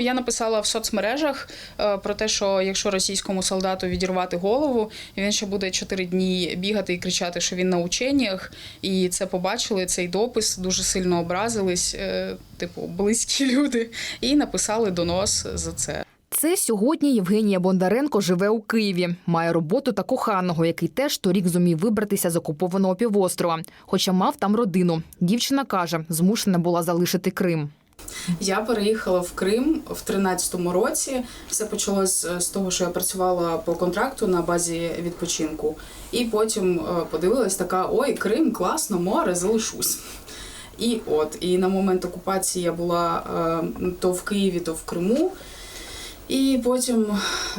Я написала в соцмережах е, про те, що якщо російському солдату відірвати голову, він ще буде чотири дні бігати і кричати, що він на ученнях. І це побачили цей допис, дуже сильно образились, е, типу близькі люди, і написали донос за це. Це сьогодні Євгенія Бондаренко живе у Києві. Має роботу та коханого, який теж торік зумів вибратися з окупованого півострова, хоча мав там родину. Дівчина каже, змушена була залишити Крим. Я переїхала в Крим в 13-му році. Все почалось е, з того, що я працювала по контракту на базі відпочинку, і потім е, подивилась така: ой, Крим, класно, море, залишусь. І от, і на момент окупації я була е, то в Києві, то в Криму. І потім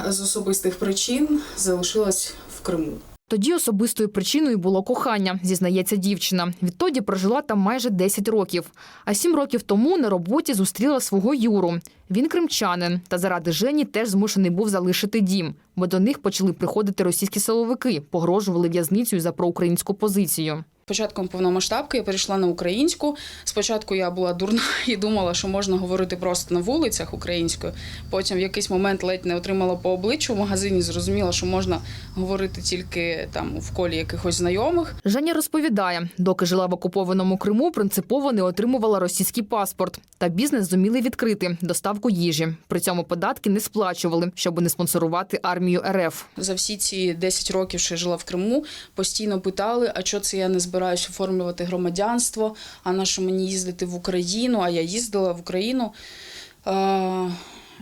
з особистих причин залишилась в Криму. Тоді особистою причиною було кохання, зізнається дівчина. Відтоді прожила там майже 10 років. А сім років тому на роботі зустріла свого Юру. Він кримчанин, та заради Жені теж змушений був залишити дім, бо до них почали приходити російські силовики, погрожували в'язницею за проукраїнську позицію. Початком повномасштабки я перейшла на українську. Спочатку я була дурна і думала, що можна говорити просто на вулицях українською. Потім в якийсь момент ледь не отримала по обличчю в магазині. Зрозуміла, що можна говорити тільки там в колі якихось знайомих. Женя розповідає, доки жила в окупованому Криму, принципово не отримувала російський паспорт. Та бізнес зуміли відкрити доставку їжі. При цьому податки не сплачували, щоб не спонсорувати армію РФ. За всі ці 10 років, що я жила в Криму, постійно питали, а що це я не збираюся оформлювати громадянство, а на що мені їздити в Україну, а я їздила в Україну. Е,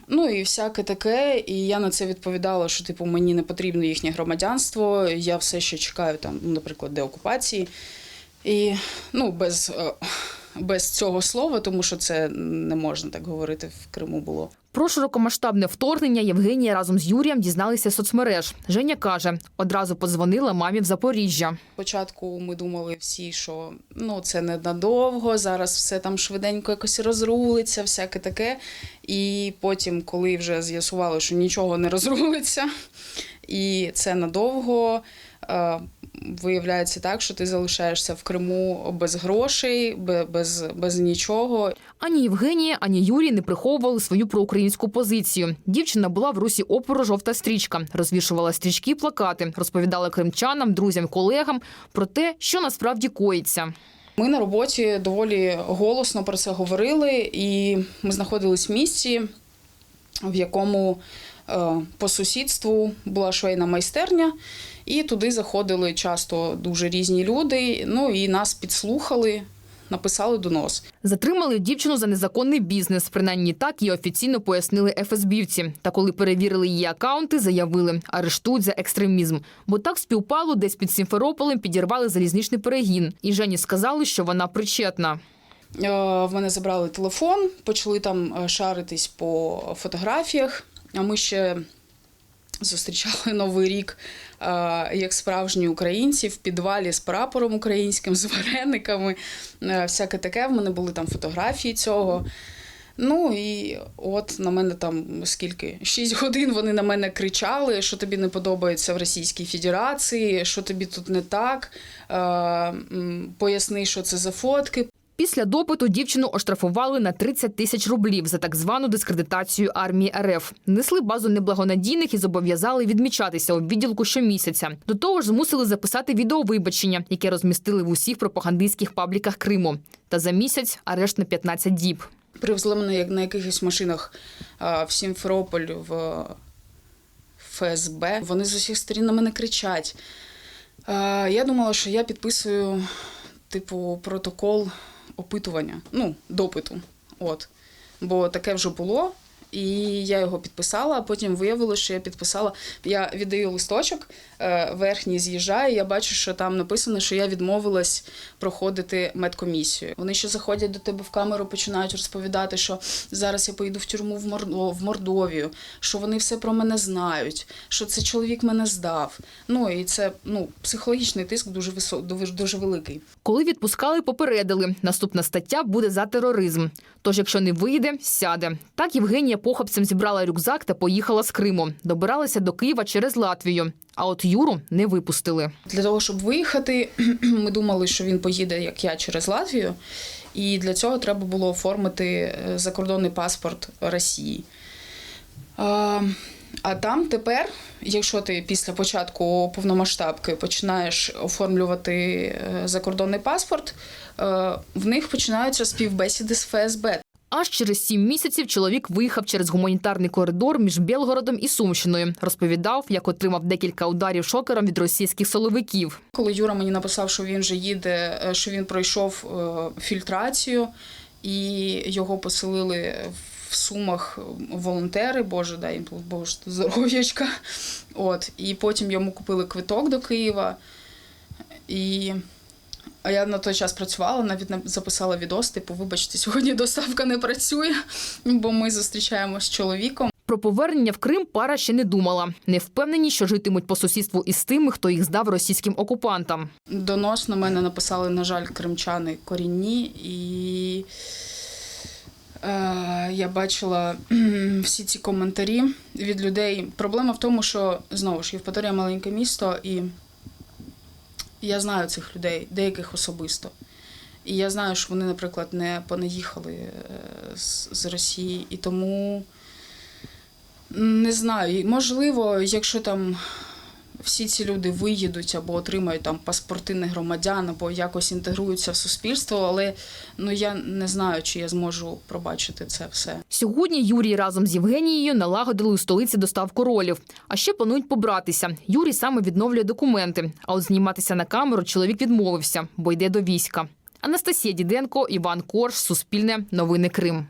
Ну і всяке таке, і я на це відповідала, що типу мені не потрібно їхнє громадянство. Я все ще чекаю там, ну, наприклад, деокупації. І ну, без, е, без цього слова, тому що це не можна так говорити в Криму було. Про широкомасштабне вторгнення Євгенія разом з Юрієм дізналися соцмереж. Женя каже, одразу подзвонила мамі в Запоріжжя. Спочатку ми думали всі, що ну це не надовго, зараз все там швиденько якось розрулиться, всяке таке. І потім, коли вже з'ясували, що нічого не розрулиться, і це надовго. е, Виявляється так, що ти залишаєшся в Криму без грошей, без, без нічого. Ані Євгенія, ані Юрій не приховували свою проукраїнську позицію. Дівчина була в русі опору жовта стрічка, розвішувала стрічки плакати, розповідала кримчанам, друзям, колегам про те, що насправді коїться. Ми на роботі доволі голосно про це говорили, і ми знаходились в місці, в якому е, по сусідству була швейна майстерня, і туди заходили часто дуже різні люди. Ну і нас підслухали, написали донос. Затримали дівчину за незаконний бізнес. Принаймні так її офіційно пояснили ФСБівці. Та коли перевірили її акаунти, заявили, арештують за екстремізм. Бо так співпало, десь під Сімферополем підірвали залізничний перегін. І Жені сказали, що вона причетна. Е, В мене забрали телефон, почали там е, шаритись по фотографіях. А ми ще зустрічали Новий рік е, як справжні українці в підвалі з прапором українським, з варениками. е, Всяке таке. В мене були там фотографії цього. Ну і от на мене там скільки? Шість годин вони на мене кричали, що тобі не подобається в Російській Федерації, що тобі тут не так. Е, Поясни, що це за фотки. Після допиту дівчину оштрафували на 30 тисяч рублів за так звану дискредитацію армії РФ. Несли базу неблагонадійних і зобов'язали відмічатися у відділку щомісяця. До того ж, змусили записати відеовибачення, яке розмістили в усіх пропагандистських пабліках Криму. Та за місяць арешт на 15 діб. Привезли мене як на якихось машинах в Сімферополь в ФСБ. Вони з усіх сторін на мене кричать. Я думала, що я підписую, типу, протокол опитування, ну, допиту. От. Бо таке вже було. І я його підписала, а потім виявилося, що я підписала. Я віддаю листочок, е, верхній з'їжджає. Я бачу, що там написано, що я відмовилась проходити медкомісію. Вони ще заходять до тебе в камеру, починають розповідати, що зараз я поїду в тюрму в Мордо- в Мордовію, що вони все про мене знають, що це чоловік мене здав. Ну і це ну психологічний тиск дуже висо, дуже, дуже великий. Коли відпускали, попередили. Наступна стаття буде за тероризм. Тож, якщо не вийде, сяде. Так Євгенія похапцем зібрала рюкзак та поїхала з Криму. Добиралася до Києва через Латвію. А от Юру не випустили. Для того, щоб виїхати, ми думали, що він поїде, як я, через Латвію. І для цього треба було оформити е, закордонний паспорт Росії. А, а там тепер, якщо ти після початку повномасштабки починаєш оформлювати е, закордонний паспорт, е, в них починаються співбесіди з ФСБ. Аж через сім місяців чоловік виїхав через гуманітарний коридор між Білгородом і Сумщиною. Розповідав, як отримав декілька ударів шокером від російських соловиків. Коли Юра мені написав, що він вже їде, е, що він пройшов е, фільтрацію, і його поселили в Сумах волонтери, Боже, дай їм Боже здоров'ячка. От, і потім йому купили квиток до Києва. І а я на той час працювала, навіть на- записала відос, типу, вибачте, сьогодні доставка не працює, бо ми зустрічаємося з чоловіком. Про повернення в Крим пара ще не думала. Не впевнені, що житимуть по сусідству із тими, хто їх здав російським окупантам. Донос на мене написали, на жаль, кримчани корінні, і е, я бачила всі ці коментарі від людей. Проблема в тому, що знову ж Євпаторія маленьке місто, і я знаю цих людей, деяких особисто. І я знаю, що вони, наприклад, не понаїхали е, з, з Росії, і тому не знаю. Можливо, якщо там всі ці люди виїдуть або отримають там паспорти не громадян, або якось інтегруються в суспільство, але ну я не знаю, чи я зможу пробачити це все. Сьогодні Юрій разом з Євгенією налагодили у столиці доставку ролів. А ще планують побратися. Юрій саме відновлює документи. А от зніматися на камеру чоловік відмовився, бо йде до війська. Анастасія Діденко, Іван Корж, Суспільне, Новини Крим.